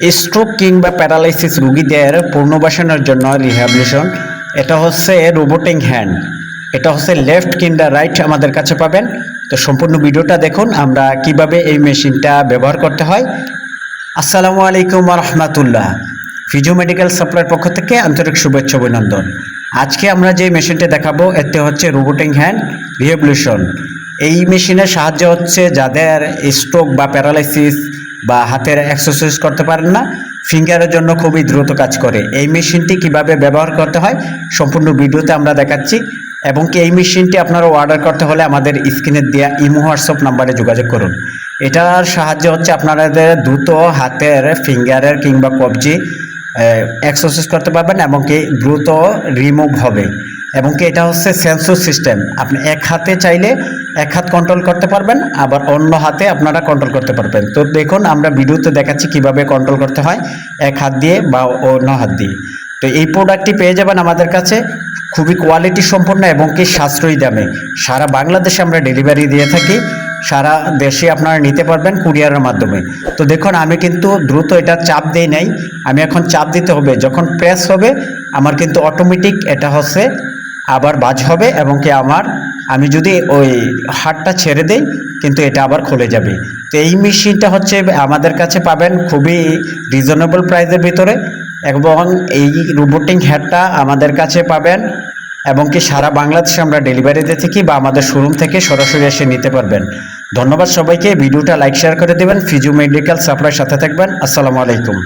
Stroke কিংবা paralysis রোগীদের পুনর্বাসনের জন্য রিহ্যাবিলিটেশন এটা হচ্ছে রোবোটিং হ্যান্ড এটা হচ্ছে লেফট কিংবা রাইট আমাদের কাছে পাবেন। তো সম্পূর্ণ ভিডিওটা দেখুন, আমরা কীভাবে এই মেশিনটা ব্যবহার করতে হয়। আসসালামু আলাইকুম রহমতুল্লাহ ফিজিও মেডিকেল সাপ্লাইয়ের পক্ষ থেকে আন্তরিক শুভেচ্ছা অভিনন্দন। আজকে আমরা যে মেশিনটা দেখাবো, এতে হচ্ছে রোবোটিং হ্যান্ড রিহেবলিউশন এই মেশিনের সাহায্য হচ্ছে যাদের স্ট্রোক বা প্যারালাইসিস বা হাতের এক্সারসাইজ করতে পারেন না ফিঙ্গারের জন্য খুবই দ্রুত কাজ করে। এই মেশিনটি কীভাবে ব্যবহার করতে হয়, সম্পূর্ণ ভিডিওতে আমরা দেখাচ্ছি এবং কি এই মেশিনটি আপনারা অর্ডার করতে হলে আমাদের স্ক্রিনে দেওয়া ইমো, হোয়াটসঅ্যাপ নাম্বারে যোগাযোগ করুন। এটার সাহায্য হচ্ছে আপনাদের দ্রুত হাতের ফিঙ্গারের কিংবা কবজি এক্সারসাইজ করতে পারবেন এবং কি দ্রুত রিমুভ হবে। এবং কি এটা হচ্ছে সেন্সর সিস্টেম? আপনি এক হাতে চাইলে এক হাত কন্ট্রোল করতে পারবেন, আবার অন্য হাতে আপনারা কন্ট্রোল করতে পারবেন। তো দেখুন, আমরা ভিডিওতে দেখাচ্ছি কীভাবে কন্ট্রোল করতে হয়, এক হাত দিয়ে বা অন্য হাত দিয়ে। তো এই প্রোডাক্টটি পেয়ে যাবেন আমাদের কাছে, খুবই কোয়ালিটি সম্পন্ন এবং কি সাশ্রয়ী দামে। সারা বাংলাদেশে আমরা ডেলিভারি দিয়ে থাকি, সারা দেশে আপনারা নিতে পারবেন কুরিয়ারের মাধ্যমে। তো দেখুন, আমি কিন্তু দ্রুত এটা চাপ দিই নাই, আমি এখন চাপ দিতে হবে। যখন প্রেস হবে, আমার কিন্তু অটোমেটিক এটা হচ্ছে আবার বাজ হবে এবং কি আমার, আমি যদি ওই হাটটা ছেড়ে দেই, কিন্তু এটা আবার খুলে যাবে। তো এই মেশিনটা হচ্ছে আমাদের কাছে পাবেন খুবই রিজনেবল প্রাইসের ভিতরে এবং এই রোবোটিং হ্যাটটা আমাদের কাছে পাবেন এবং কি সারা বাংলাদেশে আমরা ডেলিভারি দিয়ে থাকি বা আমাদের শোরুম থেকে সরাসরি এসে নিতে পারবেন। ধন্যবাদ সবাইকে, ভিডিওটা লাইক শেয়ার করে দেবেন। ফিজু মেডিকেল সাপ্লাই সাথে থাকবেন। আসসালামু আলাইকুম।